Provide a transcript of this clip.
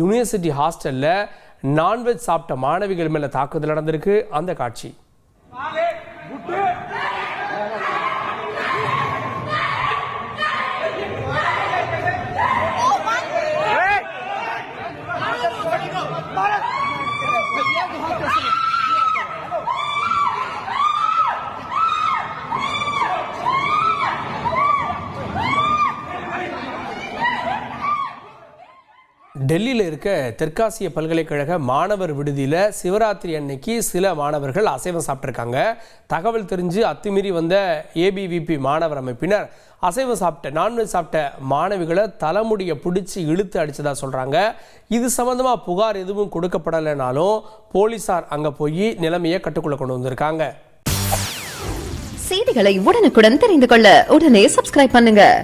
University ஹாஸ்டலில் non veg சாப்பிட்ட மாணவிகள் மேலே தாக்குதல் நடந்திருக்கு. அந்த காட்சி. டெல்லியில் இருக்க தெற்காசிய பல்கலைக்கழக மாணவர் விடுதியில் சிவராத்திரி அன்னைக்கு சில மாணவர்கள் அசைவம் சாப்பிட்ருக்காங்க தகவல் தெரிஞ்சு அத்துமீறி வந்த ஏபிவிபி மாணவர் அமைப்பினர் அசைவம் சாப்பிட்ட நான்வெஜ் சாப்பிட்ட மாணவிகளை தலைமுடியை பிடிச்சி இழுத்து அடித்ததாக சொல்கிறாங்க இது சம்மந்தமாக புகார் எதுவும் கொடுக்கப்படலைனாலும் போலீஸார் அங்கே போய் நிலைமையை கட்டுக்குள்ளே கொண்டு வந்திருக்காங்க. செய்திகளை உடனுக்குடன் தெரிந்து கொள்ள உடனே சப்ஸ்கிரைப் பண்ணுங்கள்